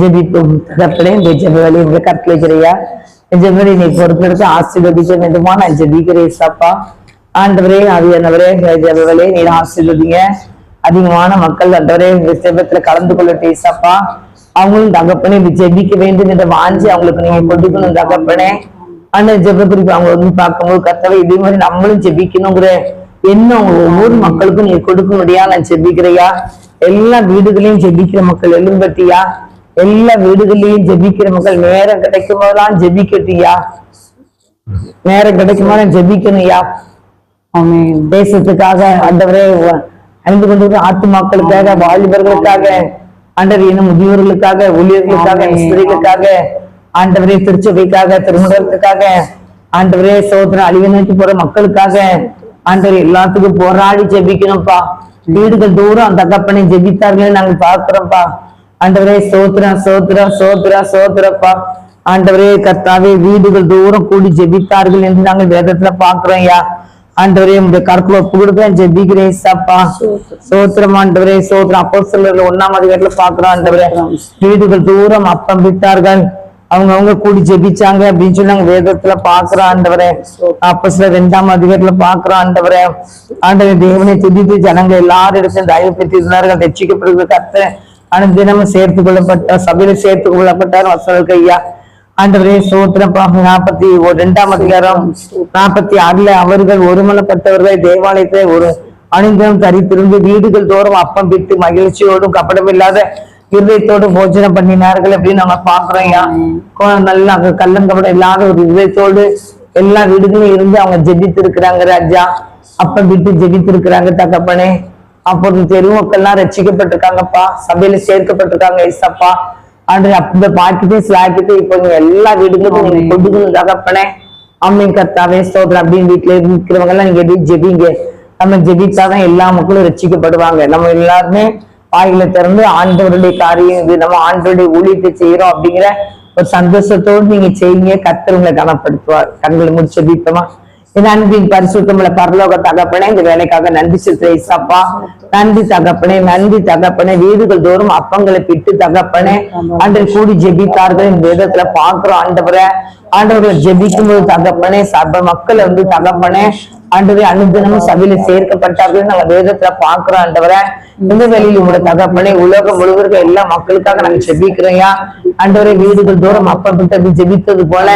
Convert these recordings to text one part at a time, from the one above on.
ஜெபிப்போம். தகப்பனே இந்த ஜெபவழி இந்த கற்களைக்கிறையா ஜெபவழி நீ பொறுப்பெடுத்து ஆசீர்வதிக்க வேண்டுமா? நான் ஜெபிக்கிறேன் சாப்பா. ஆண்டவரே ஆவியானவரே ஜெபவழி நீ ஆசீர்வதிங்க. அதிகமான மக்கள் ஆண்டவரே இந்த ஜெபத்துல கலந்து கொள்ளட்டே சாப்பா. அவங்களும் தகப்பனே இப்படி ஜெபிக்க வேண்டும் என்ற வாஞ்சி அவங்களுக்கு நீங்க கொடுக்கணும் தகப்பனே. ஆனா ஜெப குறிப்பு அவங்க வந்து பார்க்கும்போது கத்தவை இதே மாதிரி நம்மளும் ஜெபிக்கணுங்கிற என்ன ஒவ்வொரு மக்களுக்கும் நீ கொடுக்க முடியா நான் ஜெபிக்கிறையா? எல்லா வீடுகளையும் ஜெபிக்கிற மக்கள் எழும்பட்டியா எல்லா வீடுகளையும் ஜெபிக்கிற மக்கள் நேரம் கிடைக்கும் போதெல்லாம் ஜெபிக்கட்டியா நேரம் கிடைக்கும் போது ஜெபிக்கணும்யா தேசத்துக்காக ஆண்டவரே அணிந்து கொண்டிருக்கிற ஆத்துமாக்களுக்காக வாலிபர்களுக்காக ஆண்டவர் இன்னும் முதியோர்களுக்காக ஊழியர்களுக்காக. ஸ்திரீகளுக்காக ஆண்டவரே திருச்சபைக்காக திருமணத்துக்காக ஆண்டவரே சோதனை அழிவு நோக்கி போற மக்களுக்காக ஆண்டவர் எல்லாத்துக்கும் போராடி ஜெபிக்கணும்ப்பா. வீடுகள் தூரம் அந்த தகப்பனை ஜெபித்தார்களே நாங்க பார்க்கிறோம்ப்பா. ஆண்டவரே சோத்ரா சோத்ரா சோத்ரா சோத்ரப்பா ஆண்டவரே கர்த்தாவே வீடுகள் தூரம் கூடி ஜெபித்தார்கள் என்று நாங்கள் வேதத்துல பாக்குறோம் ஐயா. ஆண்டவரே உங்களுடைய கருத்துல ஒப்பு கொடுப்பேன் ஜெபிக்கிறேன் சப்பா சோத்திரம். ஆண்டவரே சோத்திரம். அப்போ சிலர் ஒன்னாம் அதிகாரத்துல பாக்குறோம் ஆண்டவரே. வீடுகள் தூரம் அப்பம் விட்டார்கள் அவங்க அவங்க கூடி ஜெபிச்சாங்க அப்படின்னு சொல்லி நாங்க வேதத்துல பாக்குறோம் ஆண்டவரே. அப்ப சில ரெண்டாம் அதிகாரத்துல பாக்குறோம் ஆண்டவரே. ஆண்டவரே தேவனை துதித்து ஜனங்க எல்லாரும் இடத்துல தயவு பெற்றிருந்தார்கள் ரட்சிக்கப்படுகிற கத்த அனுதினமும் சேர்த்து கொள்ளப்பட்ட சபையில சேர்த்து கொள்ளப்பட்டார் வசனருக்கு ஐயா ஆண்டவரே சோத்திரப்பா நாற்பத்தி ஒரு ரெண்டாம் அதிகாரம் நாற்பத்தி ஆறுல அவர்கள் ஒருமனப்பட்டவர்கள் தேவாலயத்தை ஒரு அணிந்தம் தரித்திருந்து வீடுகள் தோறும் அப்பம் விட்டு மகிழ்ச்சியோடும் கப்படமில்லாத இருதயத்தோடு போஜனம் பண்ணினார்கள் அப்படின்னு நம்ம பாக்குறோம் ஐயா. கோ- நல்லா அங்க கள்ளங்கப்படம் இல்லாத ஒரு இருதயத்தோடு எல்லா வீடுகளும் இருந்து அவங்க ஜெபித்து இருக்கிறாங்க ராஜா. அப்பம் விட்டு ஜெபித்து தகப்பனே. தகப்பனே அப்போது தெருமக்கள்லாம் ரட்சிக்கப்பட்டிருக்காங்கப்பா சபையில சேர்க்கப்பட்டிருக்காங்க ஏசப்பா ஆண்டு அந்த பாக்கிட்டு ஸ்லாக்கிட்டு இப்போ நீங்க எல்லா வீடுகளுக்கும் நீங்க கொடுக்கணும் தகப்பனே அம்மையும் கர்த்தாவே ஸ்தோத்திரம். அப்படின்னு வீட்டுல இருக்கிறவங்க எல்லாம் நீங்க எப்படி ஜெபிங்க. நம்ம ஜெபிச்சாதான் எல்லா மக்களும் ரட்சிக்கப்படுவாங்க நம்ம எல்லாருமே வாயில திறந்து ஆண்டவருடைய காரியம் இது. நம்ம ஆண்டவருடைய ஊழியத்தை செய்யறோம் அப்படிங்கிற ஒரு சந்தோஷத்தோடு நீங்க செய்யுங்க. உங்களை கனப்படுத்துவார். கண்களை முடிச்ச தீபமா என் அன்பின் பரிசுத்தமுள்ள பரலோக தகப்பனே இந்த வேலைக்காக நன்றி செலுத்துறேன் இசப்பா நன்றி தகப்பனே நன்றி தகப்பனே வீடுகள் தோறும் அப்பங்களை பிட்டு தகப்பனே. அன்றை கூடி ஜெபித்தார்கள். இந்த வேதத்துல பாக்குறோம் ஆண்டவரை. ஆண்டவர்களை ஜெபிக்கும் போது தகப்பனே சபை மக்கள் வந்து தகப்பனே ஆண்டவரே அனுதினமும் சபையில சேர்க்கப்பட்டார்கள் நம்ம வேதத்துல பாக்குறோம் ஆண்டவரை. இந்த வேலையில் உங்களோட தகப்பனே உலகம் முழுவதும் எல்லா மக்களுக்காக நாங்க ஜெபிக்கிறோம்யா ஆண்டவரே வீடுகள் தூரம் அப்பப்பட்டது ஜெபித்தது போல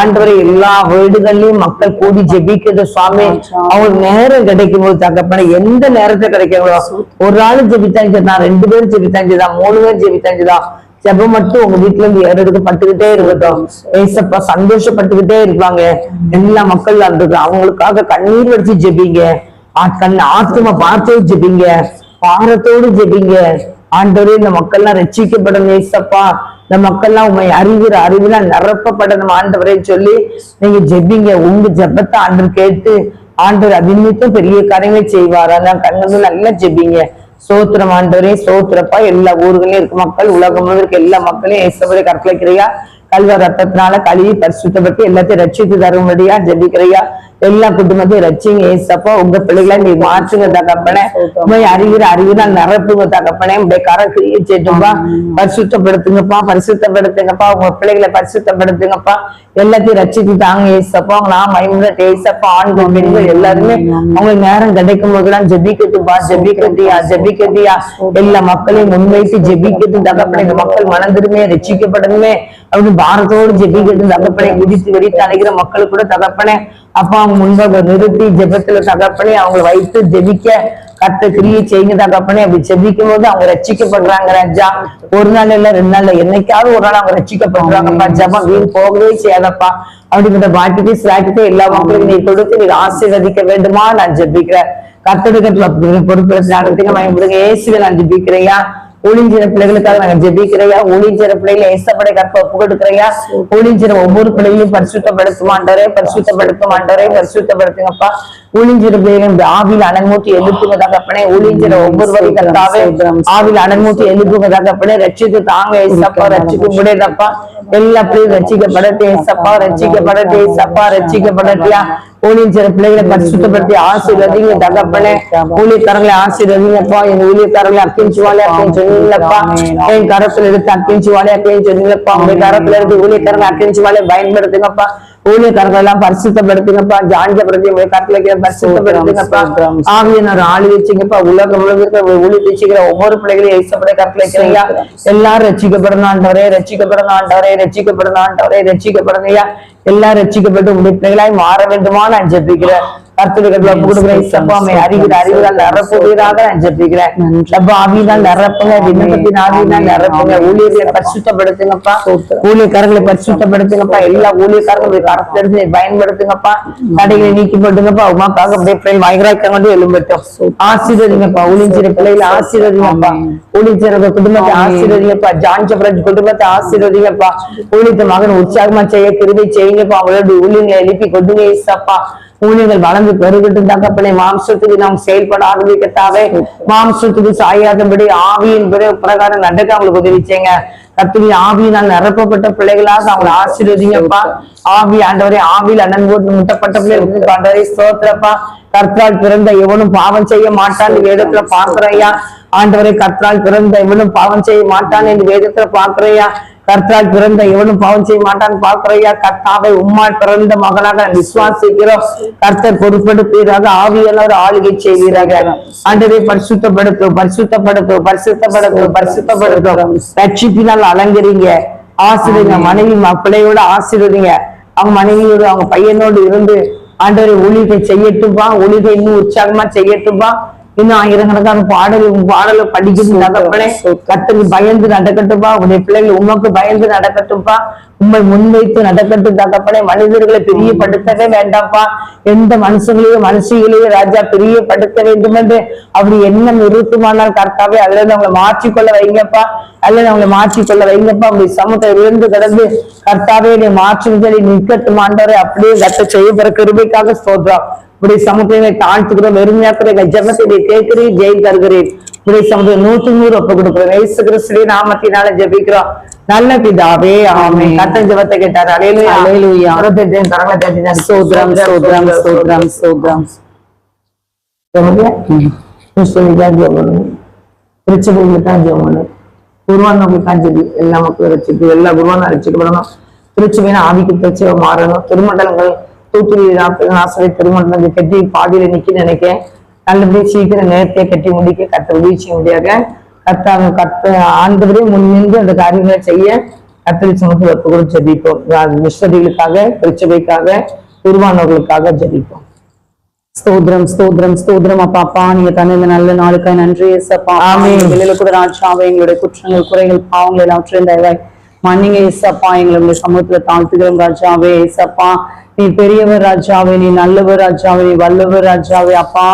ஆண்டவரை எல்லா வீடுகள்லயும் மக்கள் கூடி ஜெபிக்கிறது சுவாமி. அவங்களுக்கு நேரம் கிடைக்கும் போது தகப்பனே எந்த நேரத்தை கிடைக்கிறதோ ஒரு ஆள் ஜெபித்தாஞ்சுதான் ரெண்டு பேரும் ஜெபித்தாஞ்சுதான் மூணு பேர் ஜெபித்தாஞ்சுதான் ஜெபம் மட்டும் உங்க வீட்டுல இருந்து ஏறெடுக்கப்பட்டுக்கிட்டே இருக்கட்டும். ஏசப்பா சந்தோஷப்பட்டுக்கிட்டே இருப்பாங்க. எல்லா மக்கள் அந்த அவங்களுக்காக கண்ணீர் வடிச்சு ஜெபிங்க. ஆ- கண் ஆத்தும பார்த்து ஜெபிங்க. பாரத்தோடு ஜெபிங்க. ஆண்டவரே இந்த மக்கள்லாம் ரட்சிக்கப்படணும் ஏசப்பா. இந்த மக்கள்லாம் உண்மை அறிகிற அறிவுலாம் நிரப்பப்படணும் ஆண்டவரே சொல்லி நீங்க ஜெபிங்க. உங்க ஜெபத்தை ஆண்டவர் கேட்டு ஆண்டவர் அதிநிமித்தம் பெரிய காரியங்களை செய்வார். அதான் கண்ணுங்க நல்லா ஜெபிங்க. சோத்திரம் ஆண்டவரே சோத்திரப்பா எல்லா ஊர்களையும் இருக்க மக்கள் உலகம் முழுவதும் இருக்க எல்லா மக்களையும் ஏசவரை கற்கலைக்கிறையா கல்வ ரத்தத்தினால கழுவி பரிசுத்தப்பட்டு எல்லாத்தையும் ரட்சித்து தரும்படியா ஜெபிக்கிறையா? எல்லா குடும்பத்தையும் ரட்சிங்க ஏசப்பா. உங்க பிள்ளைகளை நீ மாற்றுங்க தகப்பனே. உண்மை அறிகிற அறிவினால் நிரப்புங்க தகப்பனே. உடைய கரக்கிரியை செய்யும்பா பரிசுத்தப்படுத்துங்கப்பா பரிசுத்தப்படுத்துங்கப்பா. உங்க பிள்ளைகளை பரிசுத்தப்படுத்துங்கப்பா. எல்லாத்தையும் ரட்சித்து தாங்க ஏசப்பா. நான் மைமுட ஏசப்பா ஆண்கள் பெண்கள் எல்லாருமே அவங்க நேரம் கிடைக்கும் போதெல்லாம் ஜெபிக்கட்டுப்பா ஜெபிக்கட்டியா ஜெபிக்கட்டியா? எல்லா மக்களையும் முன்வைத்து ஜெபிக்கட்டும் தகப்பனே. இந்த மக்கள் மனந்திருமே ரட்சிக்கப்படணுமே. அப்படின்னு பாரத்தோடு ஜெபிக்கிறது தகப்பனை குதித்து வெடித்து அணைகிற மக்கள் கூட தகப்பனே அப்பா அவங்க முன்பாக நிறுத்தி ஜெபத்துல தகப்பனே அவங்களை வைத்து ஜெபிக்க கத்த கிரியை செய்யுங்க தகப்பனே. அப்படி ஜெபிக்கும் போது அவங்க ரட்சிக்கப்படுறாங்க ராஜா. ஒரு நாள் இல்ல ரெண்டு நாள்ல என்னைக்காவது ஒரு நாள் அவங்க ரச்சிக்கப்படுறாங்கப்பா ஜபம் வீண் போகவே செய்யாதப்பா. அப்படிங்கிற பாக்கிட்டு சிலாக்கிட்டு எல்லா மக்களுக்கும் நீ கொடுத்து நீ ஆசீர்வதிக்க வேண்டுமா நான் ஜெபிக்கிறேன். கத்தடுக்கத்துல பொறுப்பு நடத்துங்க. பயன்படுங்க ஏசுவை நான் ஜெபிக்கிறையா ஊழிஞ்சிற பிள்ளைகளுக்காக நாங்க ஜெபிக்கிறையா? ஒளிஞ்சிற பிள்ளைகளை ஏசப்படை கற்ப ஒப்பு ஒளிஞ்சிற ஒவ்வொரு பிள்ளைகளையும் பரிசுத்தப்படுத்தும் ஆண்டவரே பரிசுத்தப்படுத்தும் ஆண்டவரே பரிசுத்தப்படுத்துங்கப்பா. ஒளிஞ்சிற பிள்ளைகளும் இந்த ஆவியில் அனன்மூட்டி எழுப்புங்க தகப்பனே ஊழிஞ்சிற ஒவ்வொருவரையும் கத்தாவே ஆவியில் அனன்மூட்டி எழுப்புங்க தகப்பனே ரட்சித்து தாங்க ஏசப்பா ரட்சிக்க முடியாதப்பா எல்லா பிள்ளையும் ரட்சிக்கப்படட்டே ஏசப்பா ரட்சிக்கப்படட்டே ஏசப்பா ரட்சிக்கப்படட்டியா? ஊழியம் செய்யற பிள்ளைகளை பரிசுத்தப்படுத்தி ஆசீர்வதிங்க தகப்பனே. ஊழியக்காரங்களை ஆசீர்வதிங்கப்பா. எங்க ஊழியக்காரங்களை அக்கிஞ்சு வாழை அக்கின்னு சொன்னீங்களப்பா என் கரத்துல எடுத்து அக்கிஞ்சு வாழை அக்கின்னு சொன்னீங்களப்பா உங்க கரத்துல இருந்து ஊழியக்காரங்க அக்கிஞ்சு வாழை பயன்படுத்துங்கப்பா. ஊழியக்காரர்கள் எல்லாம் பரிசுத்தப்படுத்துங்கப்பா. ஜாஞ்சப்படுத்தி உங்க கரத்துல வைக்கிற பரிசுத்தப்படுத்துங்கப்பா. ஆவியனர் ஆளி வச்சுங்கப்பா. உலகம் உலக ஊழி வச்சுக்கிற ஒவ்வொரு பிள்ளைகளையும் ஏசப்பட கரத்துல எல்லாரும் ரட்சிக்கப்படணும் ஆண்டவரே ரட்சிக்கப்படணும் ஆண்டவரே ரட்சிக்கப்படணும் ஆண்டவரே எல்லாம் ரட்சிக்கப்பட்டு உடைய பிள்ளைகளாய் மாற வேண்டுமான நான் ஜெபிக்கிறேன். கர்த்தர்கள் கொடுக்குற இசப்பாமை அறிகிற அறிவுகள் நிரப்புவீராக நான் ஜெபிக்கிறேன். அப்ப ஆவியினால் நிரப்புங்க. விண்ணப்பத்தின் ஆவியினால் நிரப்புங்க. ஊழியர்களை பரிசுத்தப்படுத்துங்கப்பா. ஊழியக்காரர்களை பரிசுத்தப்படுத்துங்கப்பா. எல்லா ஊழியக்காரர்களுடைய கரத்துல இருந்து நீ பயன்படுத்துங்கப்பா. தடைகளை நீக்கி போட்டுங்கப்பா உமாக்காக அப்படியே பிள்ளைகள் மயங்கராக்க வந்து எழும்பட்டும். ஆசீர்வதிங்கப்பா. ஊழியர் பிள்ளைகளை ஆசீர்வதிங்கப்பா. ஊழியர் குடும்பத்தை ஆசீர்வதிங்கப்பா. ஜான்சபரஜ் குடும்பத்தை ஆசீர்வதிங்கப்பா. ஊழியத்த மகன் உற்சாகமா செய்ய கிருபை செய்யுங்கப்பா. அவங்களோட ஊழியங்களை எழுப்பி கொண்டுங்க ஏசப்பா ஊழியர்கள் வளர்ந்து பெருகட்டும் தகப்பனே மாம்சத்துக்கு நாம் செயல்பட ஆரம்பிக்கத்தாவே மாம்சத்துக்கு சாயாதபடி ஆவியின் பிரகாரம் நடக்க அவங்களுக்கு உதவி செய்யுங்க. கத்துவி ஆவியினால் நிரப்பப்பட்ட பிள்ளைகளாக அவங்களை ஆசீர்வதிங்கப்பா. ஆவி ஆண்டவரே ஆவியில் அண்ணன் போட்டு முட்டப்பட்ட பிள்ளைகளுக்கு ஆண்டவரே ஸ்தோத்திரப்பா. கர்த்தால் பிறந்த எவனும் பாவம் செய்ய மாட்டான் வேதத்துல பாக்குறையா ஆண்டவரை கர்த்தால் பிறந்த எவனும் பாவம் செய்ய மாட்டான் என்று வேதத்துல பாக்குறையா கர்த்தால் பிறந்த எவனும் பாவம் செய்ய மாட்டான். பார்க்கிறையா கர்த்தாவை உம்மால் பிறந்த மகனாக விசுவாசிக்கிறோம். கர்த்தர் பொறுப்படுத்துவீராக ஆவியானவர் ஆளுகை செய்வீராக. ஆண்டவை பரிசுத்தப்படுத்தும் பரிசுத்தப்படுத்தும் பரிசுத்தப்படுத்தும் பரிசுத்தப்படுத்தும் ரட்சிப்பினால் அலங்கரிங்க. ஆசிரியங்க மனைவி மக்களையோட பிள்ளையோட ஆசீர்வதிங்க. அவங்க மனைவியோடு அவங்க பையனோடு இருந்து ஆண்டவரை ஊழிகை செய்யட்டும்பா. ஊழிகை இன்னும் உற்சாகமா செய்யட்டும்பா. இன்னும் ஆயிரக்கணக்கான பாடல் பாடலை படிக்கணும் தகப்பனே கத்துக்கு பயந்து நடக்கட்டும்பா. உடைய பிள்ளைகள் உமக்கு பயந்து நடக்கட்டும்பா. உண்மை முன்வைத்து நடக்கட்டும் தகப்பனே. மனிதர்களை பிரியப்படுத்தவே வேண்டாம்ப்பா. எந்த மனுஷங்களையும் மனுஷிகளையும் ராஜா பிரியப்படுத்த வேண்டும் என்று அப்படி எண்ணம் இருக்குமானால் கர்த்தாவே அல்லது அவங்களை மாற்றிக்கொள்ள வைங்கப்பா. அல்லது அவங்களை மாற்றிக்கொள்ள வைங்கப்பா. அப்படி சமூகத்தை விழுந்து கிடந்து கர்த்தாவே நீ மாற்றுதலை நிற்கட்டும் ஆண்டவரே. அப்படியே கத்த செய்யப்படுற கிருபைக்காக ஸ்தோத்திரம். இப்படி சமூகத்தை தாழ்த்துக்கிறோம் வெறுமையாக்குற ஜெபத்தை நீ கேட்கிறீர் ஜெயில் தருகிறேன் இப்படி சமூகம் நூற்றுக்கு நூறு ஒப்பு கொடுக்கிறோம். இயேசு கிறிஸ்துவின் நாமத்தினால ஜெபிக்கிறோம். நல்ல பிதாவே ஆமே கத்த ஜெபத்தை கேட்டார். அலையிலுயா தட்டினார். சோத்ரம் சோத்ரம் சோத்ரம் சோத்ரம். கிறிஸ்துவிதான் ஜெபம் பண்ணணும் திருச்சபைகளுக்கு தான் ஜெபம் பண்ணணும் குருவானவங்களுக்கு தான் ஜெபி. எல்லா மக்களும் ரசிப்பு எல்லா குருவானும் ரசிக்கப்படணும் திருச்சபையின ஆவிக்கு பிரச்சனை மாறணும். திருமண்டலங்கள் தூத்துக்குடி நாற்பது ஆசிரிய திருமண்டலங்கள் கட்டி பாதியில நிக்க நினைக்க நல்லபடியா சீக்கிரம் நேரத்தை கட்டி முடிக்க கத்த உதவி செய்ய முடியாத கத்த கத்த ஆண்டவரே முன்னின்று அந்த காரியங்களை செய்ய கத்தரி சமூகத்தில் ஒப்பு கூட ஜெபிப்போம். மிஸ்வதிகளுக்காக திருச்சபைக்காக குருவானவர்களுக்காக ஜெபிப்போம். ஸ்தோத்ரம் ஸ்தோத்ரம் ஸ்தோத்ரம் அப்பா அப்பா நீங்க தந்த இந்த நல்ல நாளுக்காய் நன்றி. ஆமென். வெளியில கூட ராஜாவை எங்களுடைய குற்றங்கள் குறைகள் பாவங்கள் எல்லாவற்றையும் தயவாய் மன்னிங்க ஏசப்பா எங்களுடைய சமூகத்துல தாழ்த்துகிறோம் ராஜாவே. ஏசப்பா நீ பெரியவர் ராஜாவே நீ நல்லவர் ராஜாவே நீ வல்லவர் ராஜாவே அப்பா.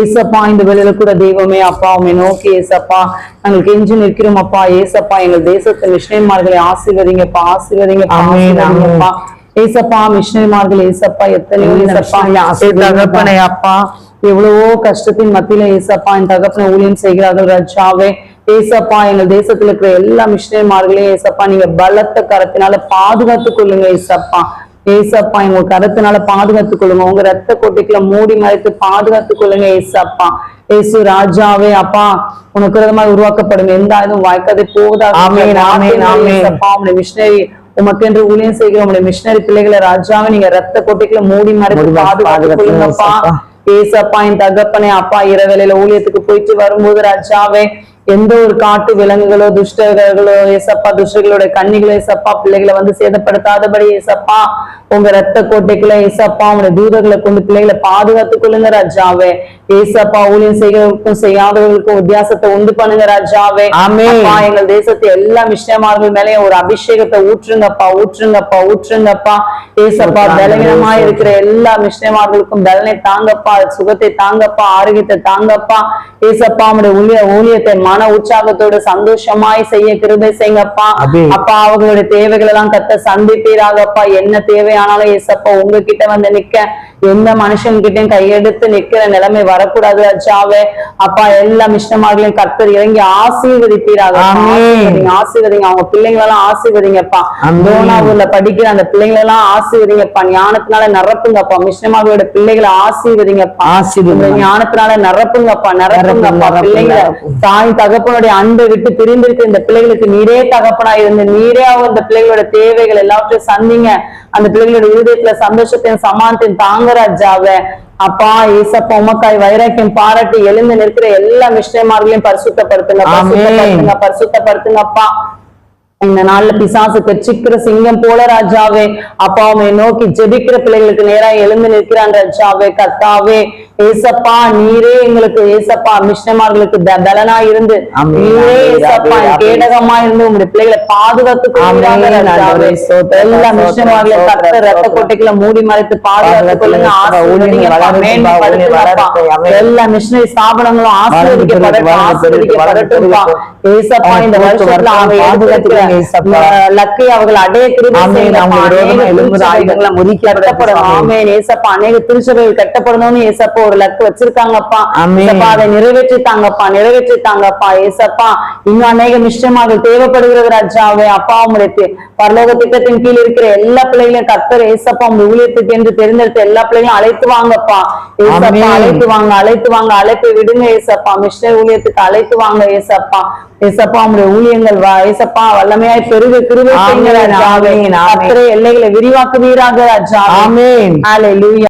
ஏசப்பா இந்த வேலையில கூட தெய்வமே அப்பா. உண்மை நோக்கி ஏசப்பா நாங்கள் கெஞ்சி நிற்கிறோம் அப்பா. ஏசப்பா எங்கள் தேசத்து மிஷினர்மார்களை ஆசீர்வதிங்கப்பா ஆசீர்வதிங்கப்பா ஆசீர்வதிங்கப்பா. ஏசப்பா மிஷினரிமார்கள் ஏசப்பா எத்தனையோ ஏசப்பா அப்பா. எவ்வளவோ கஷ்டத்தின் மத்தியில ஏசப்பா என் தகப்பனை ஊழியம் செய்கிறார்கள் ராஜாவே. ஏசப்பா எங்கள் தேசத்துல இருக்கிற எல்லா மிஷினரிமார்களையும் ஏசப்பா நீங்க பலத்த கரத்தினால பாதுகாத்துக் கொள்ளுங்க ஏசப்பா. ஏசப்பா எங்க கரத்தினால பாதுகாத்துக் கொள்ளுங்க. உங்க ரத்த கொட்டைக்குள்ள மூடி மறைத்து பாதுகாத்துக் கொள்ளுங்க ஏசப்பா. ஏசு ராஜாவே அப்பா உனக்கு விரோதமாக உருவாக்கப்படும். எந்த ஆயுதம் வாய்க்காதே உங்களுடைய மிஷினரி உமக்கென்று ஊழியம் செய்கிற உங்களுடைய மிஷினரி பிள்ளைகளை ராஜாவை நீங்க ரத்த கொட்டைக்குள்ள மூடி மறைத்து மூடி மறைத்து பாதுகாத்துக் கொள்ளுங்கப்பா. பாதுகாத்துக் ஏசப்பா என் தகப்பனே அப்பா இரவேளையில ஊழியத்துக்கு போயிட்டு வரும்போது ராஜாவே எந்த ஒரு காட்டு விலங்குகளோ துஷ்டர்களோ ஏசப்பா துஷ்டர்களோட கண்ணிகளோ ஏசப்பா பிள்ளைகளை வந்து சேதப்படுத்தாதபடி ஏசப்பா உங்க ரத்த கோட்டைக்குள்ள ஏசப்பா உங்களுடைய தூதர்களை கொண்டு பிள்ளைகளை பாதுகாத்துக் கொள்ளுங்க ராஜாவே. ஏசப்பா ஊழியம் செய்கிறவர்களுக்கும் செய்யாதவர்களுக்கும் வித்தியாசத்தை உண்டு பண்ணுங்க ராஜாவே. ஆமென். அப்பா எங்கள் தேசத்து எல்லா மிஷினமார்கள் மேலயும் ஒரு அபிஷேகத்தை ஊற்றுங்கப்பா ஊற்றுங்கப்பா ஊற்றுங்கப்பா. ஏசப்பா பலவீனமா இருக்கிற எல்லா மிஷினமார்களுக்கும் பலனை தாங்கப்பா சுகத்தை தாங்கப்பா ஆரோக்கியத்தை தாங்கப்பா. ஏசப்பா உடைய ஊழிய ஊழியத்தை மன உற்சாகத்தோட சந்தோஷமாய் செய்ய கிருபை செய்யுங்கப்பா. ஆமென். அப்பா அவர்களுடைய தேவைகள் எல்லாம் கத்த சந்திப்பீராகப்பா. என்ன தேவையானாலும் ஏசப்பா உங்ககிட்ட வந்து நிக்க. எந்த மனுஷன்கிட்டயும் கையெடுத்து நிக்கிற நிலைமை வரக்கூடாது ராஜாவே. அப்பா எல்லா மிஷனமார்களையும் கர்த்தர் இறங்கி ஆசீர்வதிப்பீராக. ஆசீர்வதிங்க, ஆசீர்வதிங்க. அவங்க பிள்ளைங்களெல்லாம் ஆசீர்வதிங்கப்பா. ஆமென். தோனாவூர்ல படிக்கிற அந்த பிள்ளைங்களெல்லாம் ஆசீர்வதிங்கப்பா. ஞானத்தினால நிரப்புங்கப்பா. மிஷனமார்களோட பிள்ளைகளை ஆசீர்வதிங்கப்பா. ஞானத்தினால நிரப்புங்கப்பா நிரப்புங்கப்பா. நிரப்புங்க, பிள்ளைங்களை. தாய் தகப்பனுடைய அன்பை விட்டு பிரிந்திருக்க இந்த பிள்ளைகளுக்கு நீரே தகப்பனா இருந்து நீரே அவங்க இந்த பிள்ளைகளோட தேவைகள் எல்லாவற்றையும் சந்திங்க. அந்த பிள்ளைகளோட இருதயத்துல சந்தோஷத்தையும் சமானத்தையும் தாங்க ராஜாவே அப்பா ஏசப்பா உமக்காய் வைராக்கியம் பாராட்டி எழுந்து நிற்கிற எல்லா மிஷ்டமார்களையும் பரிசுத்தப்படுத்துங்க. பரிசுத்தப்படுத்துங்க பரிசுத்தப்படுத்துங்கப்பா இந்த நாள்ல பிசாசு கட்சிக்கிற சிங்கம் போல ராஜாவே அப்பா உம்மை நோக்கி ஜெபிக்கிற பிள்ளைகளுக்கு நேரா எழுந்து நிற்கிறான் ராஜாவே கர்த்தாவே ஏசப்பா நீரே எங்களுக்கு ஏசப்பா மிஷ்ணமார்களுக்கு த- பலனா இருந்து. நீரே. ஏசப்பா. கேடகமா இருந்து உங்களுடைய பிள்ளைகளை பாதுகாத்து எல்லா மிஷ்ணமார்களை கத்த ரத்த. கொட்டைகளை மூடி மறைத்து பாதுகாத்து கொள்ளுங்க. எல்லா மிஷினரி ஸ்தாபனங்களும் ஆசீர்வதிக்கப்படட்டும் வளரட்டும். ஏசப்பா இந்த வருஷத்துல ஏசப்பா. லக்கை அவர்கள் அடைய அநேக திருச்சபைகள் கட்டப்படணும்னு ஏசப்பா ஒரு லக்கு வச்சிருக்காங்கப்பா. ஏசப்பா இன்னும் அநேக மிஷ்டமாக தேவைப்படுகிறது ராஜாவே அப்பா உங்களுக்கு பரலோக திட்டத்தின் கீழ் இருக்கிற எல்லா பிள்ளைகளையும் கத்தர் ஏசப்பா உங்க ஊழியத்துக்கு என்று தெரிந்தெடுத்த எல்லா பிள்ளைகளையும் அழைத்து வாங்கப்பா. ஏசப்பா. அழைத்து வாங்க அழைத்து வாங்க. அழைப்பு விடுங்க ஏசப்பா. மிஷனரி ஊழியத்துக்கு அழைத்து வாங்க ஏசப்பா. ஏசப்பா உங்களுடைய ஊழியங்கள் ஏசப்பா வல்லமையாய் பெருகு கிருபை எல்லைகளை விரிவாக்குவீராக ராஜாவே. ஆமென். ஹalleluya